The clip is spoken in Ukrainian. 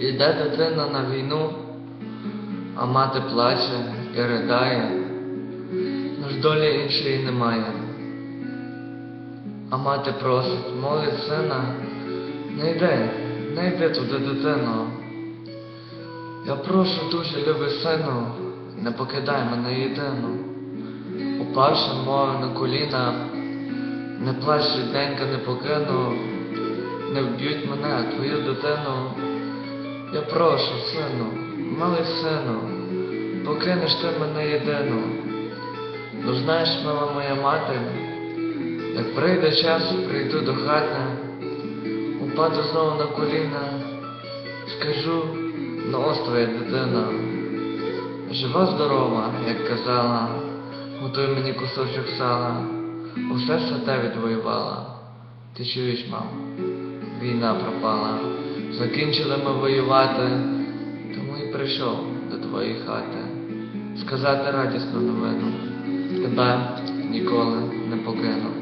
Іде дитина на війну, а мати плаче і ридає, ж долі іншої немає. А мати просить, молить сина, не йди, не йди туди, дитино. Я прошу дуже, любий сину, не покидай мене єдину. Упавши мою на коліна, не плач, рідненька, не покину, не вб'ють мене, твою дитину. Я прошу, сину, малий сину, покинеш ти мене єдину. Ну знаєш, мила моя мати, як прийде час, прийду до хати, упаду знову на коліна, скажу, ну ось твоя дитина. Жива здорова, як казала, готуй мені кусочок сала, усе святе відвоювала. Ти чуєш, мамо, війна пропала, закінчили ми воювати, тому і прийшов до твоєї хати, сказати радісну новину, тебе ніколи не покину.